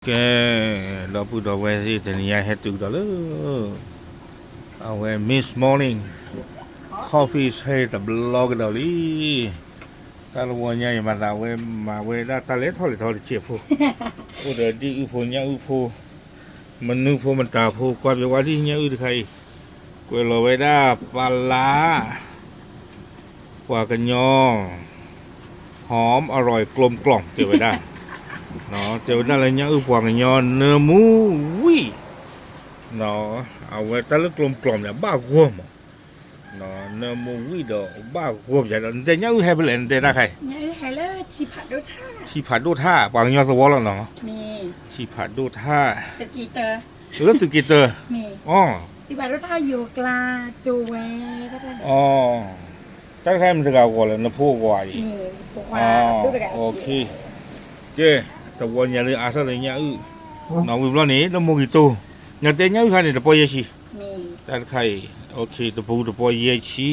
Okay, lapu dawe si tenia hetu dalu. Awe miss morning. Coffee is hey the blog dali. Kalau wanya yang mana awe ma awe dah talet hol hol cepu. Udah di upu nya upu. Menu upu mentapu kuat jawadi nya udah kai. Kue lawe dah pala. Kuah kenyong. หอมอร่อยกลมกล่อมเก็บไว้ได้ nó tiêu ra là nhớ quảng nhỏ nơ mu ui nó à vậy ta lúc lom lom là ba gồm nó nơ mu ui đó ba gồm vậy đó để nhớ hay bên lên để ra khai เนี่ยไฮเลอร์ชีผัดด้วยท่า chi phạt đô tha quảng nhỏ số là nó มี chi phạt đô tha ตะกี้เตอร์ rất từ kia tờ มีอ๋อชีผัดด้วยท่าอยู่กลาจูเวก็ได้อ๋อ ta khai mình thực gọi là nó phô gọi มีพวกว่าอ๋อดูดกะ ok chứ tao quan nhà đi à sao lại nhớ nó bị lo nè nó mua gì tu nhà tên nhớ khai này là bao nhiêu chi มีด้านไข่โอเคตะปูตะปอยเยชี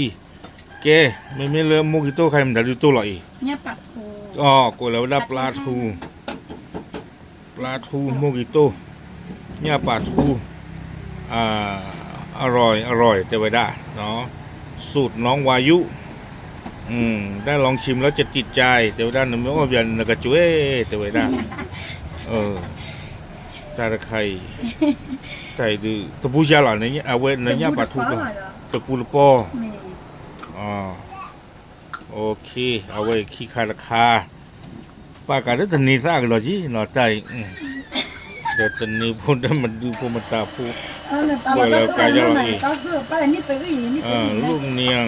แกไม่ไม่เริ่มมุกิโต้ไข่มันดัดตัวหรอกอีเนี่ยปัดทูอ๋อกูแล้วได้ปลาทูปลาทูมุกิโต้เนี่ยปลาทูอ่าอร่อย อร่อยแต่ไว้ได้เนาะสูตรน้องวายุ อืม ได้ลองชิมแล้วจะติดใจแต่ว่าด้านหนึ่งไม่ว่าอย่างนกระจุ้ยแต่ไว้ได้ เออตาตะไคร่ไก่ดื้อตะปูชาหล่ะเนี่ยเอาไว้ในเนี่ยปลาทูเหรก็อตะปูละปอมีอ่าโอเค เอาไว้ขี้คาราคาป้ากันได้ตันนี้ซากเหรอจีหน่อใจอืมแต่ตันนี้พูดได้มันดูพูดมันตาพูดเออตอนเราก็ต้องมาก็ซื้อไปนี่ตื่นนี่อ่าตื่นลูกเนียง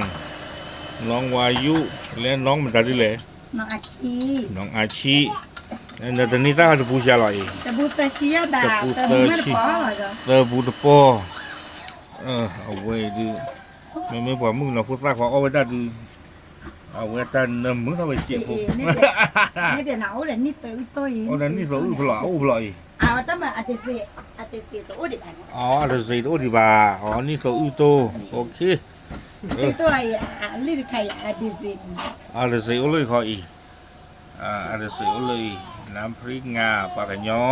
น้องวายุ และน้องมันตาดิเลยน้องอาคีน้องอาชี แต่ตันนี้ซากจะพูดชาลอยแต่บูตาชียดาแต่บูไม่พอเหรอเตอบูตะปอเออเอาไว้ดูไม่ไม่บอกมึงเราพูดซากขอเอาไว้ได้ดูเอาไว้ตันมึงทำไมเจ็บผมนี่เดี๋ยวหนาวเดี๋ยวนี่ตื่นตัวโอ้ นั่นนี่สูงพลอยพลอย เอาตั้งมาอาเตเซอาเตเซตัวเดี๋ยว อ๋อเดี๋ยวสิตัวที่บาอ๋อนี่สูงโตโอเคเออ ตัวอ่ะลิดไข่อาเตเซ อ่าเดี๋ยวสิเลยขออีอ่าเดี๋ยวสิเลยน้ำพริกงาปลากระยอ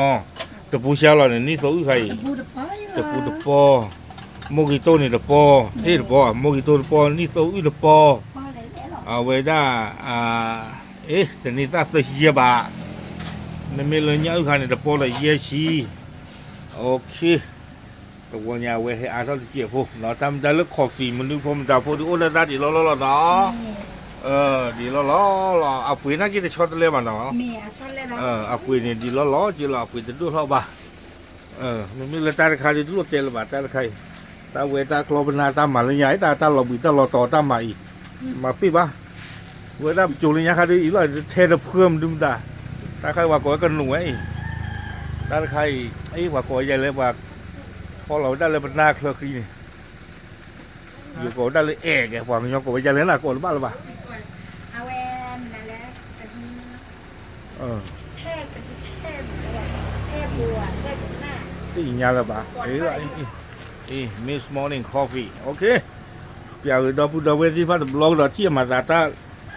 ตะปูเชียวเราเนี่ยนี่สูงใคร บูดไป ตะปูตะปอโมกิโตนี่ตะปอเอ้ตะปอโมกิโตตะปอนี่สูงตะปอ พออะไรแล้วหรอ เอาไว้ได้อ่าเอ๊ะแต่นี่ตาตัวเชียบาไม่ไม่เลยเนี่ยคันนี่ตะปอเลยเยี่ยชีโอเคตัว nhà quê hay ai đó chị phụ nó tâm ra lúc coffee mình đi phong trào phụ đi ôn ra đi lo lo lo đó ờ đi lo lo lo à quý nó chỉ để cho tôi lên mà nó เมียชอบเล่น ờ à quý này đi lo lo chỉ là quý tự đua thôi bà ờ mình mới là ta khai đi đua tiền là bà ta khai ta quê ta lo bên ta mà lên nhảy ta ta lo bị ta lo tỏ ta mà ý mà pi ba quê ta chủ lên nhà khai đi ý là thế là phương đúng ta ta khai ว่า có cái nụ ấy ta khai ấy ว่า có vậy là ว่าพอเราได้เลยมันน่าเคลือคลีนี่อยู่ก็ได้เลยแอกไงหวังยองก็ไปจะเล่นหนักกว่าหรือเปล่าหรือเปล่าเอาแวนนั่นแหละ เออแทบแทบแทบบัวแทบหน้าที่อีกอย่างละบ่าเอ้ยไอ้ไอ้ Miss Morning Coffee โอเคอยากดอพูดเวทีพัดลองดอที่มาตาตา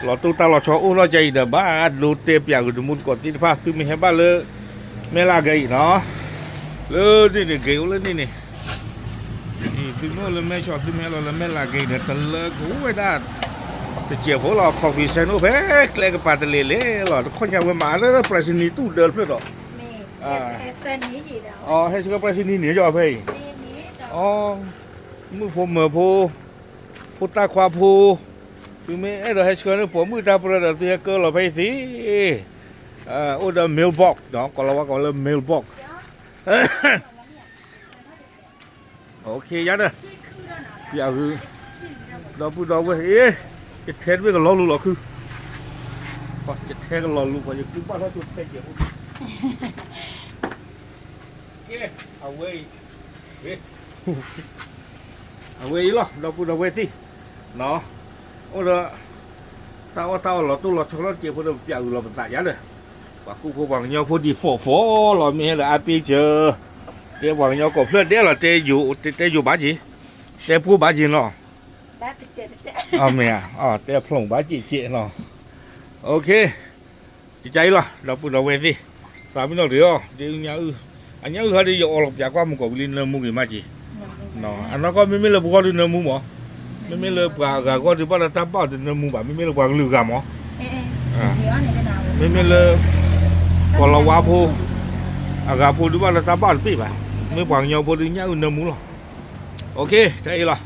หลอตู้ตาหลอชออู้เราใจเดบ้าดูเตปอยากดูมุดกดที่พัดซึ่งไม่ เห็นบ้าเลยไม่ลาไกเนาะเลยนี่นี่เกลเลยนี่นี่นี่ถึงโน่นเลยไม่ชอบถึงแม่เราเลยไม่ลาไกเดี๋ยวตะเลิกโอ้ยได้แต่เจียวพวกเราคอฟฟี่เซนโอเพกเลยกับปาตะเลเล่หรอคนยังไม่มาแล้วปลาซินีตู้เดินเพื่อหรอเมย์อ่าเอสเซนนี้จีเดียวอ๋อให้ชื่อปลาซินีเหนือจอเพ่เมย์นี้จะอ๋อมือผมเหมือพูพูตาควาพูคือไม่เออเราให้ชื่อนึกผมมือตาประดับเตียเกอเราไปสิอ่าโอ้เดอเมลบ็อกเนาะก็เราว่าก็เลยเมลบ็อกโอเคยัดเลยอย่าคือเราพูดเราว่าเอ๊ะจะเทสไว้กั บเราลูกหรอคือ Pak, kita kan lalu banyak jumpa lah tu saya je. Okey, away. Eh. Away lah, dah pun away ti. Nó. Ô đó. Tao tao là tu là cho nó chịu pun dah piao là bentak ya dah. Pak ku pun bang nhau pun di fo fo là mi là api je. Dia bang nhau ko phlet dia là te yu te te yu ba ji. Te pu ba ji no. บ้าไปเจ็ดเจ็ด à mẹ à té phong bá chị chị nó ok chị cháy rồi đâu bù đâu về đi စာပြီးတော့ဒီရောဒီညာဦးအညာဦးဟာဒီရောလောက်ပြကွာမကောဘူးလင်းနမှုကြီးမကြီးနော်အနောက်ကမမေလေဘောဒီနမှုမောမမေလေပွာကကောဒီပါတာတပ်ပါဒီနမှုပါမမေလေပွာကလူကမော အေးအေးဒီရောနေတဲ့နာကို မမေလေကောလဝါဖိုအကဖိုဒီပါတာတပ်ပါပြပါမေပွာညောဖိုဒီညာဦးနမှုလားโอเคใจละ